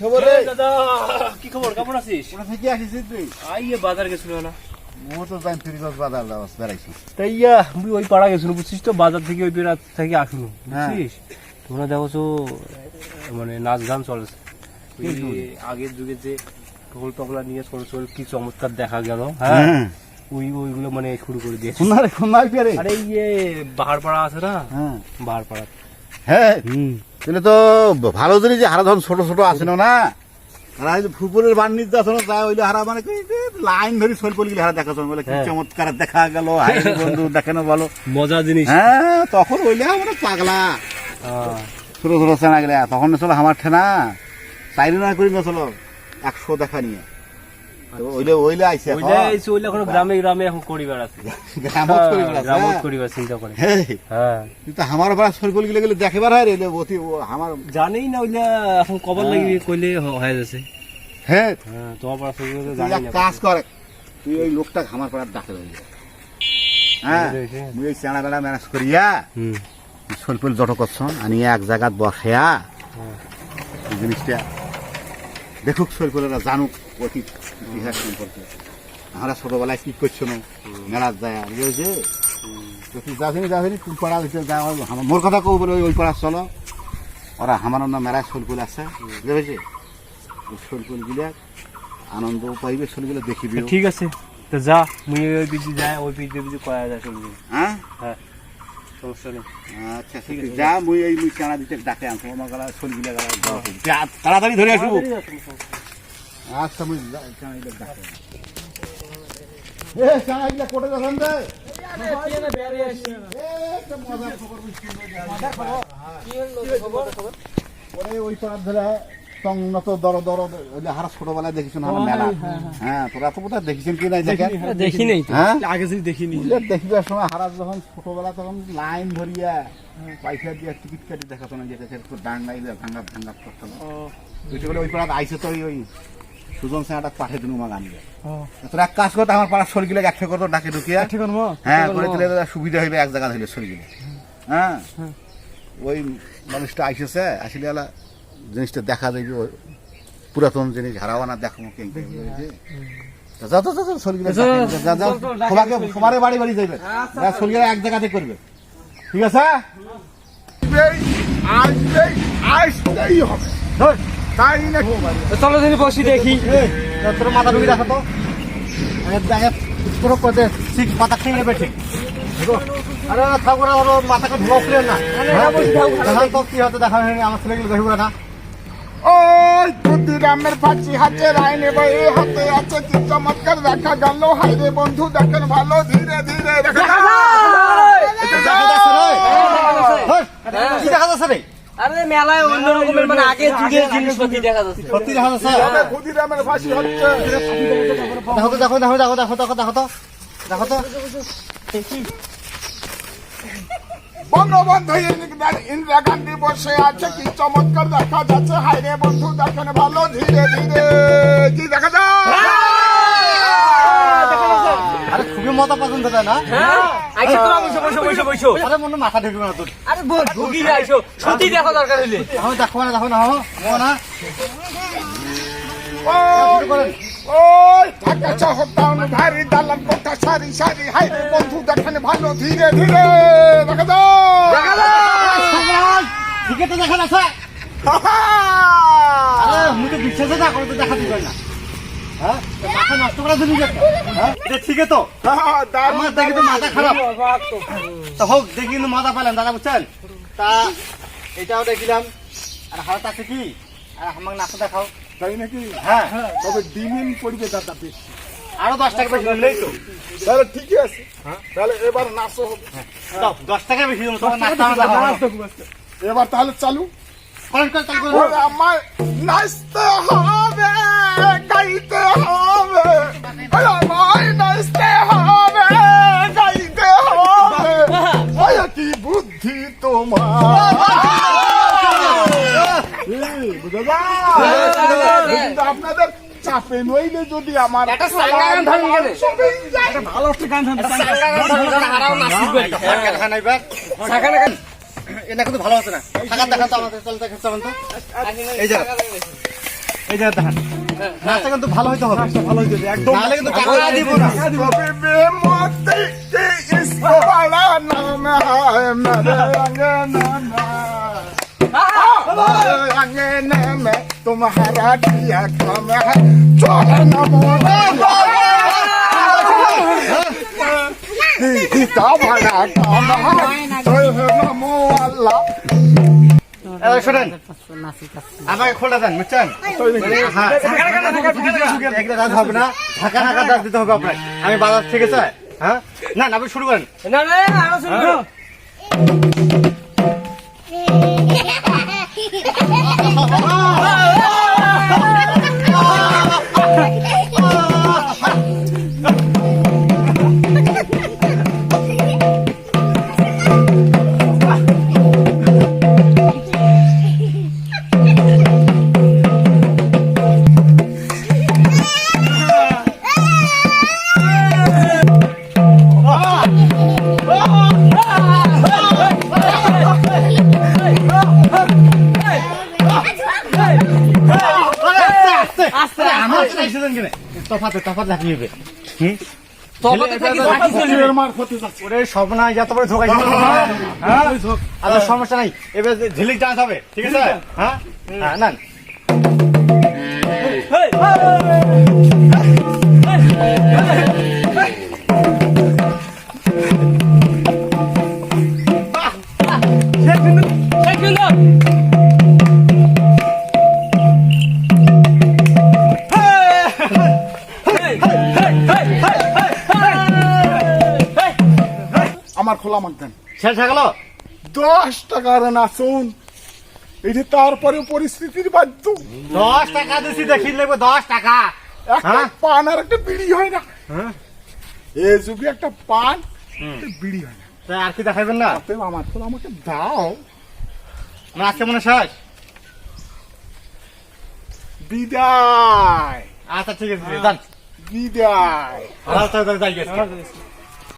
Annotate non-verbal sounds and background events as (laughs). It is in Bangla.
খবর রে দাদা কি খবর? কেমন আছিস? কোথা থেকে আসিস তুই? আইয়ে বাজার গেছিল না। মো তো জানি ফিরিগঞ্জ বাজার যাওয়াস বেড়াইছি। তাই ওই পাড়া গেছিল বুঝছিস তো? বাজার থেকে ওই রাত থেকে আসলো হ্যাঁ। বুঝছিস? তোমরা দেখো মানে নাচ গান চলেছে? আগের যুগে যে ঢোল তবলা নিয়ে কি চমৎকার দেখা গেল হ্যাঁ? হ্যাঁ। ওই ওইগুলো মানে শুরু করে দিয়েছে। সোনারে সোনার পেরে আরে ইয়ে বাহার আছে না? হ্যাঁ। বাহার হ্যাঁ। হুম। তাহলে তো ভালো জিনিস যে হারা ধরুন ছোট ছোট আছে না হারা না ওইলে মানে লাইন ধরে হারা দেখা শোন বলে কি হ্যাঁ। চমৎকার দেখা গেল হাই বন্ধু দেখেন বলো। মজা জিনিস। হ্যাঁ তখন ওইলে আমরা পাগলা। ছোট ছোট চেনা গেলে তখন না চলো আমার ঠেনা। চাইলে না করি না চলো একশো দেখা নিয়ে। ওইলে ওইলে আইসে ওই যে এই এখন গ্রামে গ্রামে এখন করি বেড়াচ্ছে (laughs) গ্রামত করি বেড়াচ্ছে, গ্রামত হ্যাঁ। করিবার চিন্তা করে। হ্যাঁ হ্যাঁ। কিন্তু আমার বেড়া সরকল গেলে গেলে দেখে বার হয় রে অতি আমার জানেই না ওইলা এখন কবার হ্যাঁ। লাগি কইলে হয়ে যাচ্ছে। হ্যাঁ হ্যাঁ তোমার পাড়া থেকে জানি না কাজ কর তুই ওই লোকটা আমার পাড়ার ডাকে ধরবি হ্যাঁ। মুই চেনা ম্যানেজ করিয়া সলপল জট করছন আনি এক জায়গাত বসেয়া হ্যাঁ। জিনিসটা দেখুক সলপলেরা জানুক অতীত ইতিহাস সম্পর্কে। আমরা ছোটবেলায় কি করছ না? মেলার যায় বুঝেছে তুই যাবি যাবি তুই পাড়া যা মোর কথা কব বলে ওই- ওই পাড়া চলো। ওরা আমার অন্য মেলায় সলকুল আছে। বুঝেছে ওই সলকুল আনন্দ পাইবে সলগুলো দেখিবি ঠিক আছে। তো যা মুই ওই বিজি যায় ওই বিজি বিজি কয়া যায় চলবে হ্যাঁ হ্যাঁ সমস্যা নেই। আচ্ছা যা মুই এই মুই চানা দিতে ডাকে আনছো। আমার গলা সলগুলো গলা তাড়াতাড়ি ধরে আসব। আচ্ছা মুই যা- চানা দিতে ডাকে। এ চানা দিলে কোটে যাবেন রে? ওই পাড়ার ধরে। সংনত দর দর ওই হারা ছোটবেলায় দেখিস না মেলা? হ্যাঁ তোরা তো বোধহয় দেখিছেন কি নাই দেখেন দেখি নেই হ্যাঁ? আগে যদি দেখিনি। দেখিবার সময় হারা যখন ছোটবেলা তখন লাইন ধরিয়া পয়সা দিয়ে টিকিট কাটি দেখাতো না যেটা একটু ডান্ডাই ভাঙ্গা ভাঙ্গা করতো। না ওই পাড়াত আইসে তো ওই- ওই সুজন সিংহাটা পাঠে দিন গান তোর এক কাজ করতো আমার পাড়ার শরীর ডাকে করতো ডাকে ঢুকিয়া। হ্যাঁ করে দিলে সুবিধা হইবে এক জায়গা হইলে শরীর হ্যাঁ? ওই মানুষটা আইসেছে আসলে জিনিসটা দেখা ওই পুরাতন জিনিস হারাওয়ানা দেখো কেন যা যা যা শরীর যা যা সবাইকে সবারে বাড়ি বাড়ি যাইবে। যা এক জায়গাতে করবে। ঠিক আছে? আসবেই আসতেই হবে। তাই চলো দিন বসি দেখি। তোর মাথা ঢুকে রাখো তো? ঠিক মাথা খেয়ে নেবে ঠিক। দেখো। আরে ঠাকুর মাথাকে না। হয়নি আমার ছেলেগুলো দেখবে না। ক্ষুদিরামের ফাঁসি হাতে রাইনে বই হাতে আছে কি? চমৎকার দেখা গেল। হাইরে বন্ধু দেখেন ভালো ধীরে ধীরে দেখা যাচ্ছে রে? আরে মেলায় অন্য রকমের মানে আগে যুগের জিনিসপাতি দেখা যাচ্ছে। সত্যি দেখা যাচ্ছে। ক্ষুদিরামের ফাঁসি হচ্ছে। দেখো তো দেখো দেখো দেখো দেখো দেখো দেখো তো। দেখো তো। বঙ্গবন্ধু ইন্দিরা গান্ধী বসে আছে কি চমৎকার দেখা যাচ্ছে। হাইরে বন্ধু দেখেন ভালো ধীরে ধীরে। কি দেখা যায়? আরে খুবই মজা পছন্দ তাই না? আইসো তোরা বসো বসো বসো বসো। আরে মনে হয় মাথা ঢুকবে না তোর। আরে ঢুকি আইসো সত্যি দেখা দরকার হইলে। আমি দেখো না দেখো না হো না। ওই ঢাকা শহর টাউন ভারী দালান কোঠা সারি সারি হাইরে বন্ধু দেখেন ভালো ধীরে ধীরে দেখা যায় ঠিকই তো দেখা যাচ্ছে? আরে মুই তো না দেখা দিবে না। হ্যাঁ? তো মাথা নষ্ট করা যে হ্যাঁ? এটা ঠিকই তো। আমার দেখি তো মাথা খারাপ। তো হোক দেখি কিন্তু মাথা পেলাম দাদা বুঝছেন? তা এটাও দেখিলাম। আর হাত আছে কি? আর আমাকে নাচা দেখাও। তাই নাকি? হ্যাঁ তবে ডিমিন পড়বে দাদা বেশি। আরও দশ টাকা বেশি নিলেই তো। তাহলে ঠিকই আছে। তাহলে এবার নাচো হবে। দাও, দশ টাকা বেশি এবার তাহলে চালু। আমার নাচতে হবে গাইতে হবে। আপনাদের চাপে নইলে যদি আমার একটা ভালো হতো এটা কিন্তু ভালো না আমাদের এই যে ভালো হইতে হবে ভালো একদম না इसको बड़ा नाम है मेरे अंगना में अंगने में तुम्हारा दिया काम है चोर नमो का बड़ा काम है चोर नमो अल्लाह এই শোনেন আমাকে খোলা দেন বুঝছেন হ্যাঁ একটা কাজ হবে না ঢাকা ঢাকা দাঁত দিতে হবে আপনার আমি বাজার থেকে চাই হ্যাঁ না না আপনি শুরু করেন না না আরো যত বড় ধোকা হ্যাঁ আচ্ছা সমস্যা নাই। এবার ঝিলিক ডান্স হবে ঠিক আছে? হ্যাঁ? হ্যাঁ না শেষ হয়ে গেল? দশ টাকার এটা তারপরে পরিস্থিতির বাধ্য। দশ টাকা দিছি দেখি নেব দশ টাকা। একটা হ্যাঁ? পান আর একটা বিড়ি হয় না। হ্যাঁ? এ যুগে একটা পান বিড়ি হয় না। আর কি দেখাবেন না? আমার তো আমাকে দাও। না আজকে মনে হয় শেষ। বিদায়। আচ্ছা ঠিক আছে যান। বিদায়। গেছে।